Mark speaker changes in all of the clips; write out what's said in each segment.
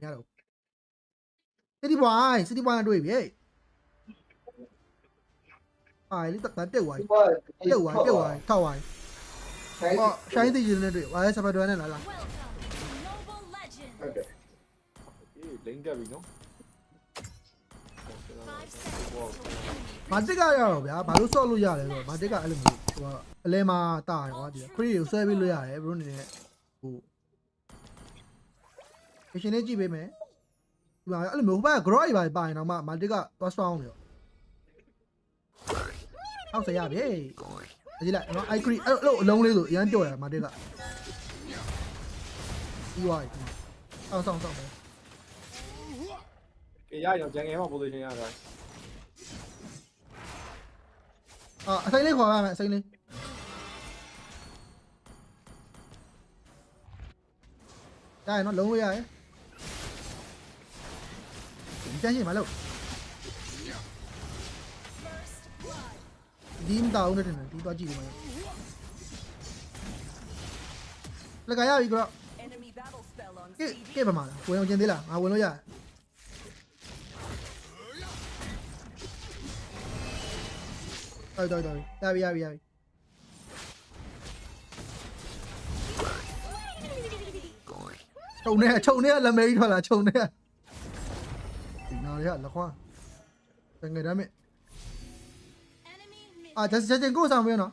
Speaker 1: မရတော့စီတီဘွိုင်းစီတီဘွိုင်းတွေ့ပြီဟဲ့အိုင်လေးတက်တက်တက်ဝိုင်း
Speaker 2: ဒီက
Speaker 1: တက်ဝိုင်းတက်ဝိုင်းထောက်ဝိုင်း
Speaker 2: ဆိုင်
Speaker 1: ဟောရှိုင်းတီဂျင်းနဲ့တွေ့ဝိုင်းဆပ်ပတ်တွဲနဲ့လာလာ
Speaker 2: ဟုတ်တယ်
Speaker 3: အေးလိမ့်တက်ပြီနော်
Speaker 1: မာတစ်ကရတော့ဗျာဘာလို့ဆော့လို့ရလဲဆိုတော့မာတစ်ကအဲ့လိုမျိုးဟိုကအလဲမှာတာရကွာဒီခရီးကိုဆွဲပြီးလို့ရတယ်ဘရိုအနေနဲ့ဟို အရှင်လေးကြည့်ပေးမယ်ဒီမှာအဲ့လိုမျိုးဟိုဘက်က grow ကြီးပါပါရင်တော့မှမာတစ်ကသွားဆောင်းနေရောအောက်ဆက်ရပြီအကြီးလိုက်နော်အိုက်ခရီအဲ့လိုအလုံးလေးဆိုအရန်ကြော်ရမာတစ်ကဒီဝိုင်းဆောင်းဆောင်းဆောင်းပဲ
Speaker 3: အေးရရောဂျန်ငယ်မှာ position ရတာ
Speaker 1: အာအစိမ့်လေးခေါ်ရမယ်အစိမ့်လေးရရနော်လုံးဝရရ ဒီတန်းရှိမလို့ဒီမတောင်းနေတယ်ဒီတော့ကြည့်ဦးမယ်လက်ကရပြီကတော့
Speaker 4: Enemy battle spell on
Speaker 1: ကဲ
Speaker 4: CD.
Speaker 1: ကဲပါမလားဝင်အောင်ကျင်သေးလားငါဝင်လို့ရတော်တော်တော်ရပြီ ရပြီရပြီခြုံနေခြုံနေလက်မေးထွက်လာခြုံနေဒီနာရလက်ခွာတငယ်ရမယ်အာဂျက်ဂျက်ကိုဆောင်ပြနော်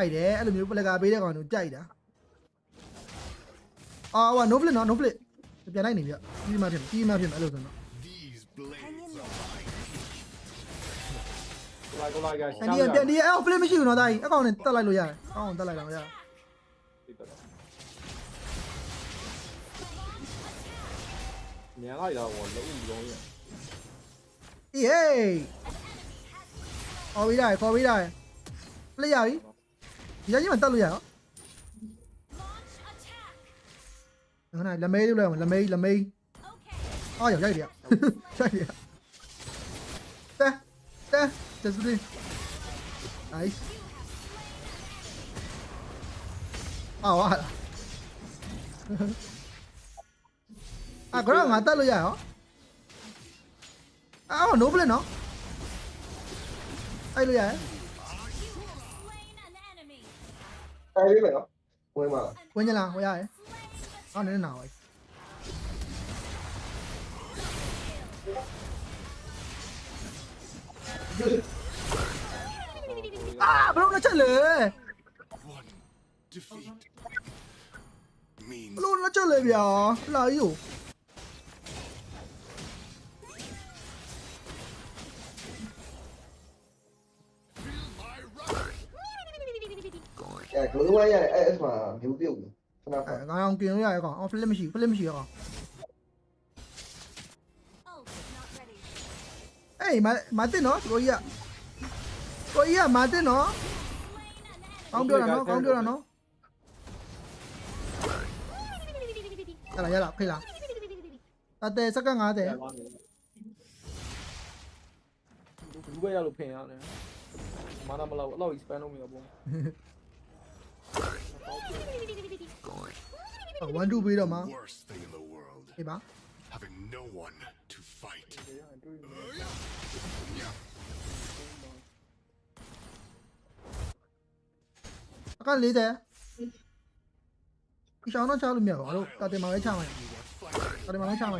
Speaker 1: က်နောက်ဝမ်းမထင်မနောက်အာတက်ကွာအားထင်နေရအားရဟုတ်တယ်ကကြိုက်တယ်အဲ့လိုမျိုးပလကာပေးတဲ့ကောင်တို့ကြိုက်တာအာဟိုနိုဖလစ်နော်နိုဖလစ်ပြန်လိုက်နေပြပြီးမှဖြစ်ပြီးမှဖြစ်အဲ့လိုဆိုတော့
Speaker 5: These blades are
Speaker 3: ကိုလိုက်ကိုလိုက်က
Speaker 1: အန်ဒီအန်ဒီအဲ့ဖလစ်မရှိဘူးနော်တာကြီးအကောင်နဲ့တက်လိုက်လို့ရတယ်အကောင်တက်လိုက်တော့ရတယ်
Speaker 3: ညံလိုက်တော့ဘောလုံးလုံးရ
Speaker 1: အေးဟေးခေါ်ပြီးရတယ်ခေါ်ပြီးရတယ်ပလက်ရပြီ ဒီကြကြီးမှတက်လို့ရရောငါနိုင်လက်မေးလို့လဲလက်မေးလက်မေးအော်ရောက်ရိုက်တယ်ရိုက်တယ်တဲတဲတက်စရီအိုင်အော် ဟာအာဂရငါတက်လို့ရရောအော်နိုဘလနော်အဲ့လိုရတယ်
Speaker 2: ဆိုင်လေးမယ်နော်ဝ
Speaker 1: ကိုအဲ
Speaker 2: ဂလိုးဝိုင်းရအဲ့အဲ့မှာမျိုးပြုတ်ဘူးခဏ
Speaker 1: အဲငါအောင်กินလို့ရရကောင်အော်ဖလစ်မရှိဖလစ်မရှိရကောင်အေးမမတင်နော်ကိုကြီးကကိုကြီးကမတင်နော်ကောင်းပြောတာနော်ကောင်းပြောတာနော်ရလာရလာဖိလာအတဲစက္ကန့်90
Speaker 3: ဘူးပဲရလို့ဖင်ရတယ်မာနာမလောက်အဲ့လောက် expand လုပ်မိတော့ဘော
Speaker 1: 1 2ပြီးတော့မှာ
Speaker 5: worst thing in the world
Speaker 1: အေးပါ
Speaker 5: having no one to fight
Speaker 1: အက40ဒီရှောင်းတော့ချလို့မရပါဘူးတာတင်မှာပဲချမှာတာတင်မှာပဲချမှာ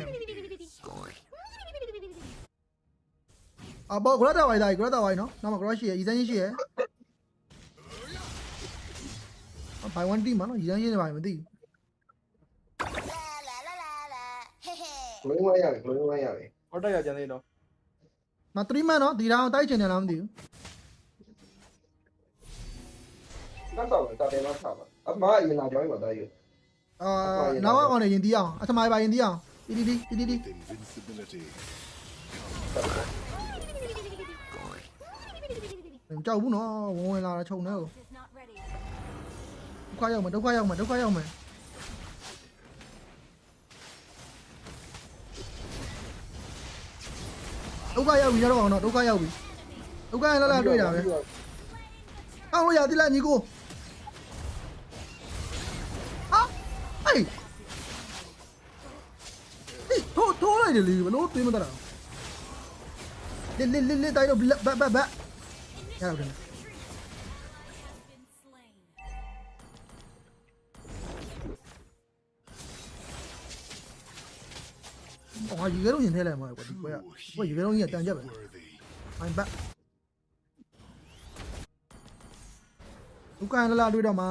Speaker 1: အဘောဂရတာဝိုင်ဒါဂရတာဝိုင်နော်နောက်မှာဂရရှိရဤစမ်းရှိရ ဘိုင်1 team မှာနော်ဤစမ်းရှိနေပါမသိ
Speaker 2: ဂလိုးဝိုင်းရတယ်ဂလိုးဝိုင်းရတယ်
Speaker 3: ဟောတက်ရကြသေးတော့
Speaker 1: မ3 man နော်ဒီရောင်တိုက်ချင်တယ်လားမသိဘူး
Speaker 2: နောက်တော့တာတယ်တော့ထားပါအမအရင်လာကြောင်းမှာတာယူ
Speaker 1: အာနောက်ကကောင်နေရင်တီးအောင်အထမပါရင်တီးအောင်တီးတီးတီးတီးတီး
Speaker 5: with invincibility
Speaker 1: ကြောက်ဘူးနော်ဝင်ဝင်လာတာခြုံနေကို ခရောက်မယ်ဒုက္ခရောက်မယ်ဒုက္ခရောက်မယ်ဒုက္ခရောက်ပြီရတော့အောင်တော့ဒုက္ခရောက်ပြီဒုက္ခရလာလာတွေ့တာပဲအောင်းလို့ရသေးလားညီကိုဟာဟေးဟေးထိုးထိုးလိုက်တယ်လေဘလို့တွေးမတတ်တာလစ်လစ်လစ်လစ်တိုင်းတော့ဘတ်ဘတ်ဘတ်ရတော့တယ်။ အော်ရေခဲလုံးရင်ထဲလိုက်မှာကွာဒီကွဲက။ကွာရေခဲလုံးကြီးကတန်ကြက်ပဲ
Speaker 5: Worthy.
Speaker 1: ။မိုင်းဘတ်။ဒုက္ခလာလာတွေ့တော့မှာ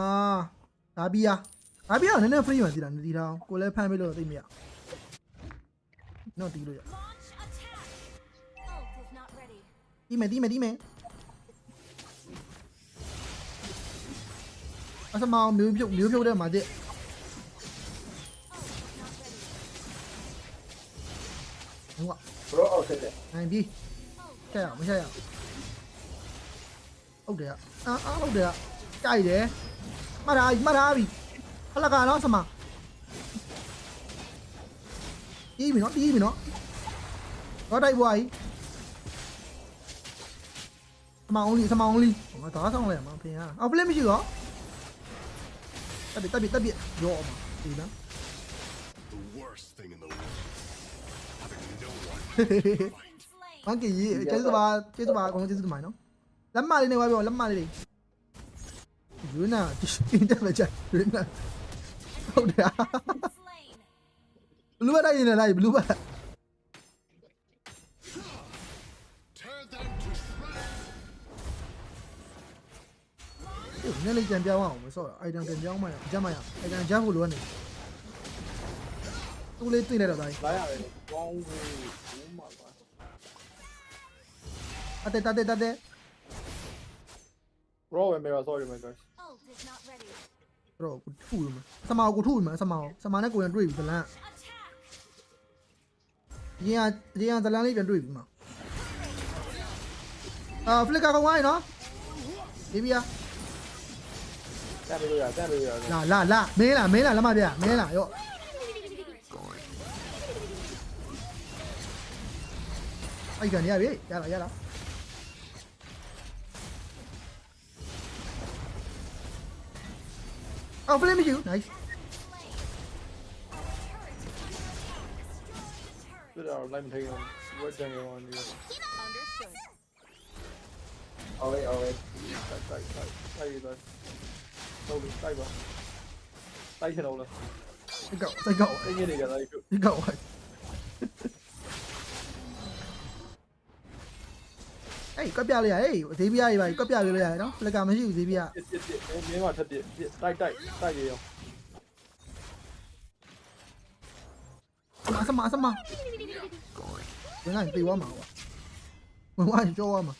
Speaker 1: ။ဒါဘီယာ။ဒါဘီယာကနည်းနည်း free မှစီတာနေတီထောင်။ကိုလည်းဖမ်းပေးလို့သိမရ။နော်တီးလို့ရ
Speaker 4: Launch attack. Ult
Speaker 1: ဟိုက
Speaker 2: ဘရောအောက်ဆက်တယ်
Speaker 1: နိုင်ပြီ။ချက်ရအောင်မချက်ရအောင်။ဟုတ်တယ်ကအာအာဟုတ်တယ်ကကြိုက်တယ်။မှတ်ထားမှတ်ထားပြီ။ဟလကတော့စမ။တီးပြီနော်တီးပြီနော်။တော့တိုက်ပွားကြီး။စမအောင်လီစမအောင်လီ။ငါသားဆောင်လိုက်မှာဖေးဟာ။အော်ပလက်မရှိတော့။တက်ပြီတက်ပြီတက်ပြီရောအောင်ပါဒီလား
Speaker 5: The worst thing in the world. Having no one to fight.
Speaker 4: Slain.
Speaker 1: မန်ကီကြီးကျေးဇူးပါကျေးဇူးပါအကုန်လုံးကျေးဇူးတင်ပါတယ်နော်လက်မလေးနဲ့ဝါပြောလက်မလေးယူနာအင်တာမချာယူနာဟုတ်တယ်
Speaker 4: Slain.
Speaker 1: ဘလူးဘတ်တိုင်းနေလိုက်ဘလူးဘတ်
Speaker 5: Tear them to shreds.
Speaker 1: နည်း အတက်တက်တက်တ
Speaker 3: က် Bro ပဲ mirror sorry my guys
Speaker 4: Ult is not ready.
Speaker 1: တော့ကိုထူလို့မစမောကိုထူလို့မစမောစမောနဲ့ကိုရန်တွေ့ပြီဇလန်
Speaker 4: Attack.
Speaker 1: ရင်းရင်းဇလန်လေးပြန်တွေ့ပြီမှာအာဖလစ်ကာကောင်ဝိုင်းနော်ဒီဘီယာ
Speaker 3: တန်လို့ရတန်လို့ရ
Speaker 1: လာလာလာမင်းလာမင်းလာလက်မပြမင်းလာရော့အဲ့ကန်ရပြီရလာရလာ အော်ဖလင်းမရှိဘူး nice
Speaker 3: ပြတော့လိုက်မထိန်အောင် word jungle အောင်ဒီ
Speaker 4: Understood.
Speaker 2: အော်လေးအော်လေး
Speaker 3: တိုက်တိုက်တိုက်တိုက်ရတော့တော့တိုက်ပါတိုက်ချင်တော့လား
Speaker 1: စိတ်ကောက် စိတ်ကောက်
Speaker 3: သိနေကြတာဒီ
Speaker 1: စိတ်ကောက်ဟဲ့အေးကပ်ပြလိုက်ရဟေးဈေးပြရပါကပ်ပြလို့ရတယ်နော်ဖလက်ကမရှိဘူးဈေးပြ
Speaker 3: ပြစ်ပြစ်ပြစ်မင်းမထက်ပြစ်ပြစ်တိုက်တိုက်တိုက်ရအောင်
Speaker 1: အစမအစမဝင်လာပြေးသွားမှာကွာဝင်သွားကြောသွားမှာ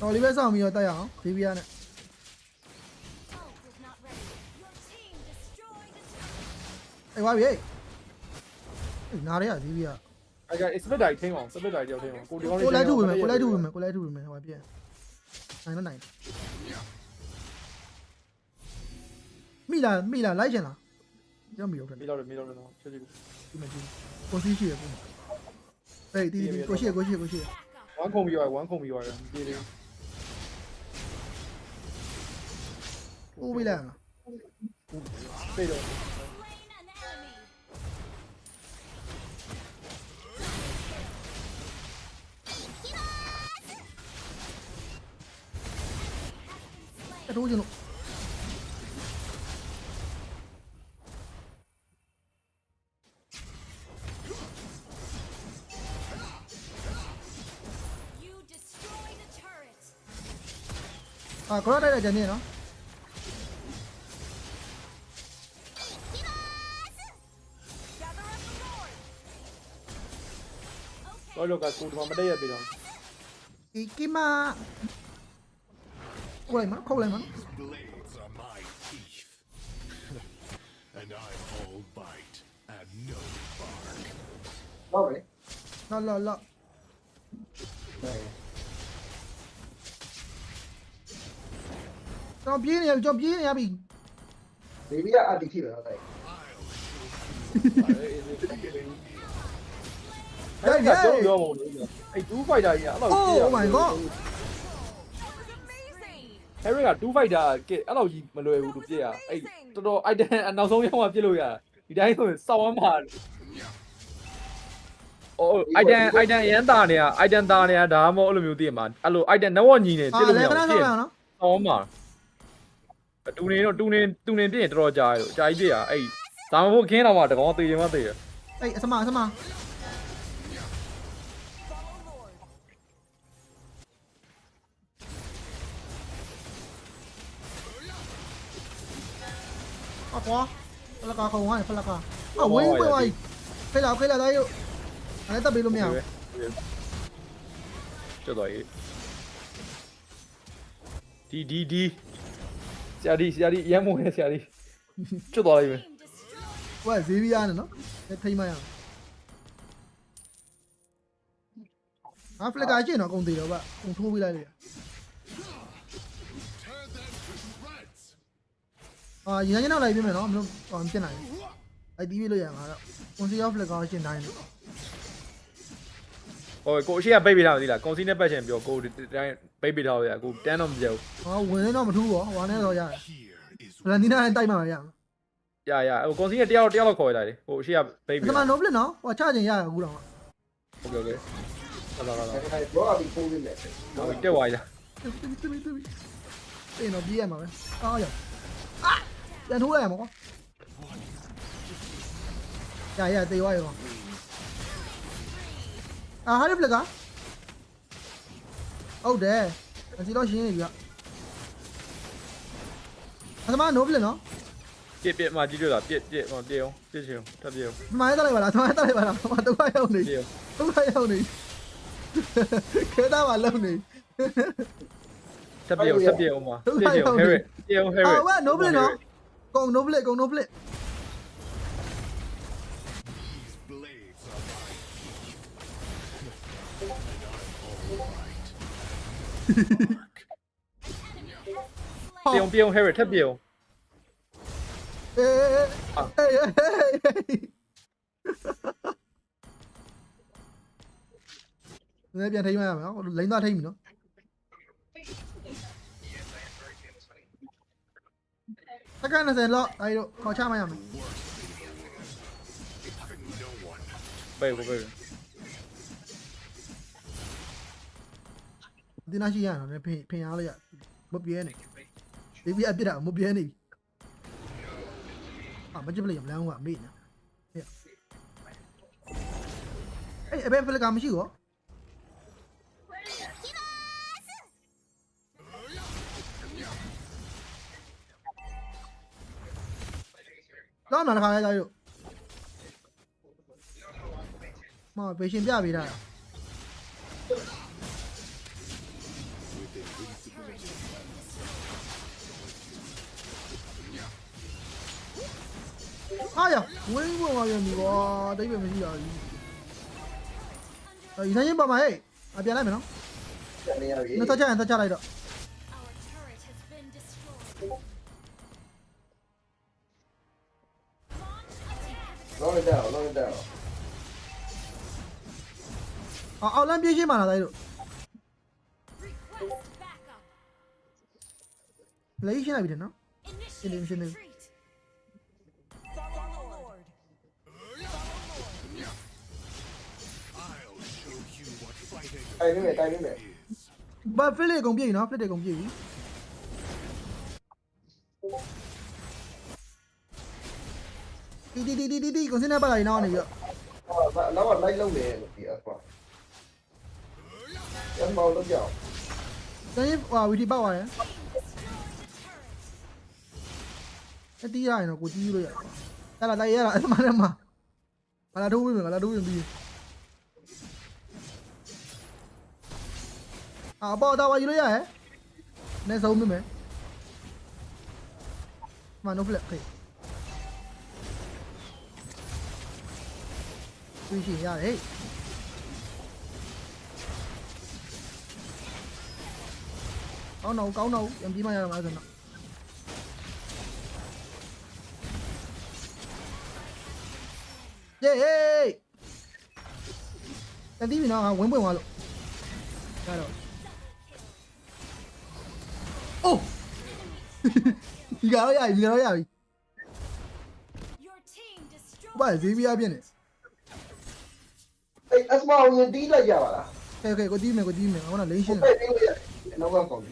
Speaker 1: တော်လေးပဲစောင့်ပြီးတော့တက်ရအောင်ဈေးပြနဲ့
Speaker 4: Ult is not ready. Your team destroyed a turret.
Speaker 1: အေးဝါပြီအေးနားရရဈေးပြ
Speaker 3: အဲက expect တိုင်းထိန်အောင် expect တိုင်းတယောက်ထိန်အောင်ကိုဒီကောင်း
Speaker 1: ကိုလိုက်ထုဝင်မယ်ကိုလိုက်ထုဝင်မယ်ကိုလိုက်ထုဝင်မယ်ဟိုပြနိုင်တော့နိုင်မိလာမိလာလိုက်ချင်လားကြောက်မိတော့တယ်
Speaker 3: မီလောက်မီလောက်တော့ချက်ချက်
Speaker 1: အထိုးချင်လို့
Speaker 4: You destroyed a turret.
Speaker 1: အာကရောတိုက်တဲ့ဂျန်နေနော်
Speaker 4: Gather up the Lord.
Speaker 3: တော့လောကကိုဒီမှာမတည့်ရပြီတော့
Speaker 1: ဒီကီမာကိုလိုက်မခေါ်လိုက်မ
Speaker 5: Blades are my teeth. and I all bite and no bark.
Speaker 2: ဟုတ်ပြီ
Speaker 1: လာလာလာ
Speaker 2: ဟဲ့
Speaker 1: ကျွန်တော်ပြေးနေရပြီကျွန်တော်ပြေးနေရပြီ
Speaker 2: ဘေဘီကအတီထိပဲတော့တိုက်
Speaker 3: အဲ့ဒါပြောပြောမို့လို့အဲ့2 fighter ကြီးအဲ့လိုကြည့်ရ
Speaker 1: Oh my god
Speaker 4: Amazing!
Speaker 3: ဟဲရီက2 fighter ကအဲ့လိုကြီးမလွယ်ဘူးလို့ပြည့်ရအဲ့တော်တော် item အနောက်ဆုံးရောက်မှပြစ်လို့ရဒီတိုင်းဆိုစောက်ဝမ်းမှာအိုး item item ရန်တာနေတာ item တာနေတာဒါမှမဟုတ်အဲ့လိုမျိုးသိရမှာအဲ့လို item နဝညီနေပြစ်လို့မရ
Speaker 1: ခဏ
Speaker 3: ဘူး
Speaker 1: ခ
Speaker 3: ပြ
Speaker 1: ဏ
Speaker 3: ည့်
Speaker 1: ခဏနော်
Speaker 3: စောင်းမှာတူနေတော့တူနေတူနေပြည့်ရင်တော်တော်ကြာရကြာကြီးပြည့်ရအဲ့ဒါမှမဟုတ်ခင်းတော့မှတကောင်သေးရင်မှသေးရ
Speaker 1: အေးအစမအစမ အကွာဖလကာခေါင်းဝိုင်းဖလကာအဝင်းပွင့်ဝိုင်းခေလာခေလာတိုင်းတို့အဲ့တက်ပေးလို့မရဘူး
Speaker 3: ကျွတ်သွားရေးဒီဒီဒီဆရာဒီဆရာဒီရမ်းမုန်းနေဆရာဒီကျွတ်သွားလိုက်မယ်
Speaker 4: Team destroyed!
Speaker 1: ဟိုကဇေဗီယာနဲ့နော်ထိမ့်မရအောင်အဖလကာကျင့်တော့အကုန်သေးတော့ဗျအကုန်ထိုးပေးလိုက်လေ အာရင်းရင်းနောက်လိုက်ပြမယ်နော်မလို့ဟောမဖြစ်နိုင်ဘူးအဲ့ဒီပြလို့ရမှာတော့ကွန်စီယောဖလကာရှင်းတိုင်းလို့
Speaker 3: ဟိုကိုအရှိကပိတ်ပေးထားမသိလားကွန်စီနဲ့ပတ်ချင်ပြောကိုဒီတိုင်းပိတ်ပေးထားရကိုတန်းတော့မပြောဘူး
Speaker 1: ဟောဝင်နေတော့မထူးဘောဟောနဲ့တော့ရတယ်
Speaker 5: Here is
Speaker 1: ဗလန်တီနာနဲ့တိုက်မှမရဘူး
Speaker 3: ရရဟိုကွန်စီကတယောက်တယောက်လောက်ခေါ်လိုက်တယ်ဟိုအရှိကပိတ်
Speaker 1: ပ
Speaker 3: ပေး
Speaker 1: ထမ
Speaker 3: ထား
Speaker 1: နိုဘလနော်ဟောချချင်ရတယ်အခုတော့
Speaker 3: ဟုတ်ကဲ့ဟုတ်ကဲ့ဟုတ်လားဟုတ်လား
Speaker 2: အဲ့ဒါဘောအပြီးပုံးနေတယ်
Speaker 3: ဟိုတက်သွားရလား
Speaker 1: တူတူတူတူအေးတော့ပြေးရမှာပဲအားရအာ ပြန်ထိုးရမှာကွာရရတေးသွားရောအာဟာရဖလကာဟုတ်တယ်အစီတော့ရှင်းနေပြီကပထမနိုဘလနော်
Speaker 3: ပြစ်ပြစ်မှကြီးတွေ့တာပြစ်ပြစ်ဟိုပြေအောင်ပြစ်ချင်ထပ်ပြေအောင်
Speaker 1: ပထမတက်လိုက်ပါလားပထမတက်လိုက်ပါလားပထမဒုက္ခရောက်နေ
Speaker 3: ပြေအောင်
Speaker 1: ဒုက္ခရောက်နေခဲသားပါလုံနေ
Speaker 3: ထပ်ပြေအောင်ထပ်ပြေအောင်ပါပြစ်ချင်ဟဲရစ်ပြေအောင်ဟဲရစ်
Speaker 1: အာဝဲနိုဘလနော်ကုန် နိုဘလကုန်နိုဘလ
Speaker 5: these blades are my teeth. and I'm all right.
Speaker 3: ပြေအောင်ပြေအောင်ဟဲရစ်ထပ် ပြေအောင်
Speaker 1: အေးအေးလည်းပြန်ထိမရမယ်နော်လိမ့်သားထိမ့်ပြီနော်တက္ကနစင်လောက်အဲ့တို့ခေါ်ချမရမယ်
Speaker 5: No one
Speaker 3: ပိတ်ကိုပိတ်
Speaker 1: ဒီနာရှိရအောင်လည်းဖင်ဖင်ရလိုက်ရမပြဲနေဒီပြအပြစ်တာမပြဲနေအာမကြည့်ပလိုက်ရမလန်းကမေ့နေအေးအဘယ်ဖလကမရှိ ကောတော့မလာခါရကြရောမဘေရှင်ပြပေးတာအားရဝင်းပေါ်မှာပြန်ပြီကွာတိတ်ပဲမရှိတာကြီးအဲဒီဆိုင်ရင်ပါမဟဲ့အပြန်လိုက်မယ်နော်
Speaker 2: နေရပြီ
Speaker 1: နှစ်သက်ချရင်သက်ချလိုက်တော့
Speaker 4: Our turret has been destroyed. Launch attack! Request backup!
Speaker 1: လေးရှင်းလိုက်ပြီတဲ့နော်
Speaker 4: Initiate
Speaker 1: Initiate.
Speaker 4: retreat! Follow the Lord!
Speaker 5: I'll show you what fighting
Speaker 2: တိုင်နေမယ်တိုင်နေမယ်
Speaker 5: is.
Speaker 1: ဘာဖစ်လေးကုန်ပြေးပြီနော်ဖစ်လေးကုန်ပြေးပြီ ဒီဒီဒီဒီဒီကွန်စင်နေပါလိုက်နော်နေပြီးတော့
Speaker 2: နောက်ကလိုက်လုံးနေလို့ဒီအကွာရမောင်းလို့ကြောက်
Speaker 1: ဆိုင်ရင်ဟာဝီဒီပောက်သွားတယ်
Speaker 4: Team destroyed a turret!
Speaker 1: အတီးရရင်တော့ကိုကြီးလို့ရတယ်ကွာအဲ့လာတိုက်ရတာအမှန်တည်းမှာငါလာထိုးပြီးမယ်ငါလာထိုးပြီးပြီးအာပေါ်တော့ဝါယူလို့ရရဲ့နေဆုံးမိမယ်မနိုဖလက်ခေး သူရှင်ရတယ်ကောင်းတော့ကောင်းတော့ပြန်ပြီးမှရတော့မှာဆိုတော့เย้တတိပြီနော်ငါဝင်းပွင့်သွားလို့ဒါတော့အိုးဒီကတော့ရပြီဒီကတော့ရပြီဘာဇီးပြရပြနေ
Speaker 2: အဲ့အစမောင်ရင်တီးလိုက်ကြပါလား
Speaker 1: โอเคကိုတီးမယ်ကိုတီးမယ်ဟောနော်လိမ့်ရှင်း
Speaker 2: အဲ့ဒီလိုရနောက်ကကောင်းပြီ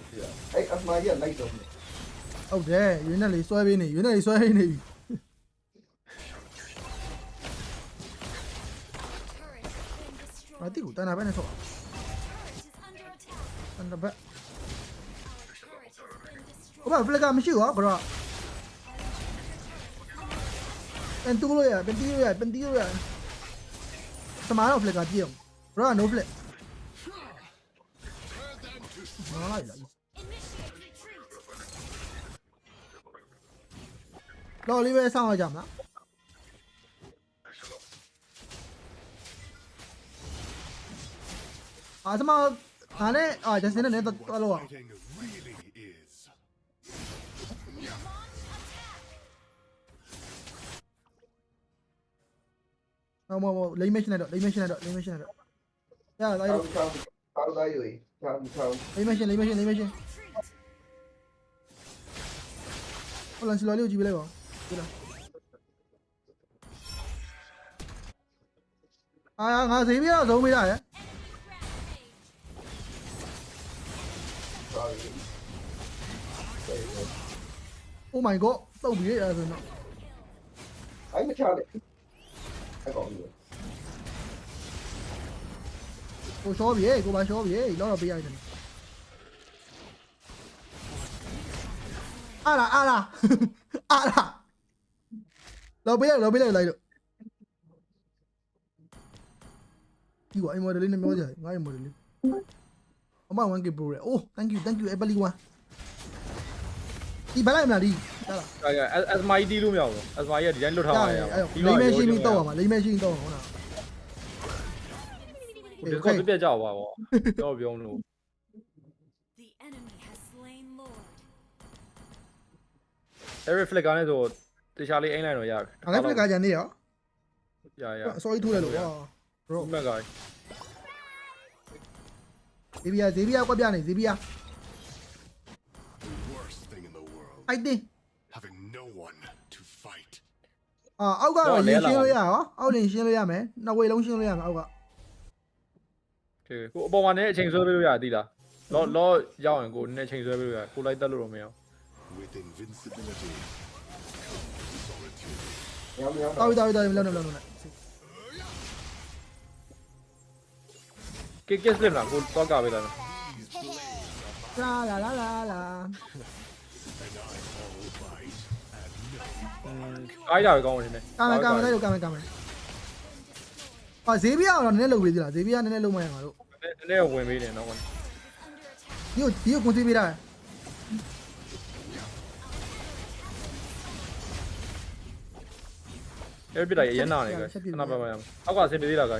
Speaker 2: အဲ့အစမောင်ကြီးကလိုက်တော့
Speaker 1: ဟုတ်တယ်ရွေးနဲ့လေးဆွဲပေးနေရွေးနဲ့လေးဆွဲပေးနေပြီ
Speaker 4: Turret has been destroyed.
Speaker 1: ငါတိကိုတန်တာပဲနဲ့ဆော့
Speaker 4: Turret is under attack.
Speaker 1: တန်တာပဲ
Speaker 4: Our turret has been destroyed.
Speaker 1: ဟိုဘဖလက်ကမရှိဘူးဟောဘရောပန်တူလို့ရပန်တီလို့ရပန်တီလို့ရ သမားတော့ဖလက်ကကြည့်အောင်ဘရော no flag ဟာလိုက်လာ
Speaker 4: Initiate retreat.
Speaker 1: လော်လေးပဲစောင့်ရကြ
Speaker 2: ချောင်းချောင်း
Speaker 1: လိမ့်မရှင်းလိမ့်မရှင်းလိမ့်မရှင်း
Speaker 4: Retreat.
Speaker 1: ဟောလန်စီလော်လေးကိုကြည့်ပြလိုက်ပါဦး။ဒီလား။အာငါဈေးပြတော့သုံးပေးတာရယ်
Speaker 4: Enemy rampage.
Speaker 2: သွားပြီ။
Speaker 1: Oh my god တုတ်ပြီအဲ့ဒါဆိုတော့
Speaker 2: အဲ့မချလေအဲ့ ကောင်းပြီ
Speaker 1: ကိုရှောပြီကိုပါရှောပြီလောက်တော့ပေးရတယ်။အာလာအာလာအာလာလောက်ပေးရလောက်ပေးလိုက်လိုက်တော့ဒီကွာအိမ်မော်ဒယ်လေးနဲ့ပြောကြတယ်ငါအိမ်မော်ဒယ်လေးအမ 1k pro ရယ် oh thank you thank you everly one ဒီဘလိုက်မလားဒီဒါလား
Speaker 3: ဒါက as my တီးလို့မရဘူး as my ကဒီတိုင်းလွတ်ထား
Speaker 1: ဒါ
Speaker 3: ရ
Speaker 1: ရ
Speaker 3: ရ
Speaker 1: ယ်အဲ့လိမ့်မဲရှင်းပြီးတော့ပါလိမ့်မဲရှင်းပြီးတော့ဟုတ်လား
Speaker 3: ဒီကောပြပြကြပါဘောပြောပြောလို့
Speaker 4: The enemy has slain Lord.
Speaker 3: every flick ကလည်းဆိုတခြားလေးအိမ်လိုက်တော့ရပြီ
Speaker 1: ငါလည်းဖလက်ကကြံနေရော
Speaker 3: ရရ
Speaker 1: အစောကြီးထိုးတယ်လို့ဟာ bro
Speaker 3: ဘက်က
Speaker 1: ဇေဘီယာဇေဘီယာကွက်ပြနေဇေဘီယာ အိုက်တင်
Speaker 5: Having no one to fight.
Speaker 1: အာအောက်ကတော့ရင်ရှင်းလို့ရရောအောက်လင်ရှင်းလို့ရမယ်နှစ်ဝေလုံးရှင်းလို့ရမယ်အောက်က
Speaker 3: ကိုအပေါ်မှာလည်းအချိန်ဆွဲပေးလို့ရသေးလားလောလောရောက်ရင်ကိုနည်းချိန်ဆွဲပေးလို့ရကိုလိုက်တက်လို့တော့မရဘူး
Speaker 5: With invincibility comes solitude.
Speaker 2: ညောင်းညောင်း
Speaker 1: တောက်တောက်တောက်လုံးလုံးလုံးလုံး
Speaker 3: ကစ်ကစ်လစ်လားကိုတော့ကပေးလိုက်
Speaker 1: လာလာလာလာလာ
Speaker 3: အားရပဲကောင်းတယ်နည်း
Speaker 1: ကာမယ်ကာမယ်လိုက်လို့ကာမယ်ကာမယ်အာဇေဘီယာကတော့နည်းနည်းလုံပေးသေးလားဇေဘီယာနည်းနည်းလုံမရမှာလို့
Speaker 3: နည်းနည်းဝင်ပေးနေတော့
Speaker 4: Under attack.
Speaker 1: ဒီကိုဒီကိုကွန်သေးပေးတာ
Speaker 3: every ပြတာရရနာနေကခဏပါပါရအောင်အောက်ကဆင်ပေးသေးလားက
Speaker 1: ဟာ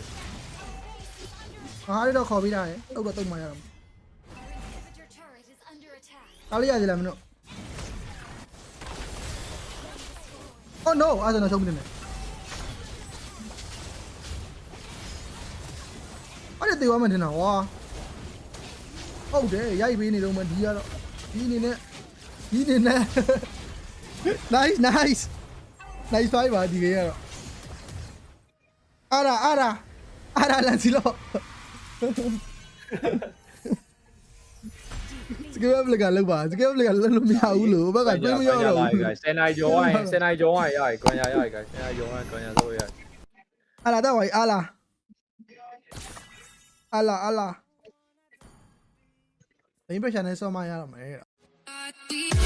Speaker 1: ရတော့ခေါ်ပေးတာရယ်တုတ်တော့တုတ်မှရတော့
Speaker 4: Our inhibitor turret is under attack.
Speaker 1: ကားလေးရသေးလားမင်းတို့ Oh no အဲ့ဒါတော့ရှုံးနေတယ်အဲ့ဒါတေဝမတင်တာဝါဟုတ်တယ်ရိုက်ပေးနေတော့မဒီကတော့ဒီအနေနဲ့ဒီအနေနဲ့ nice nice nice five ပါဒီကေကတော့အာရာအာရာအာရာလန်စီလို့ စကေဘလကလောက်ပါစကေဘလကလောက်လို့မရဘူးလို့ဘက်ကတွေးမရတော့ဘူး
Speaker 3: ဆယ်နိုင်ကျော်ရင်ဆယ်နိုင်ကျော်ရင်ရရကွန်ရရရကဆယ်နိုင်ကျော်ရင်ကွန်ရဆိုရ
Speaker 1: အာလာတော့ဝိုင်အာလာအာလာအာလာဘယ်ပက်ရှာနေဆောမရတော့မယ်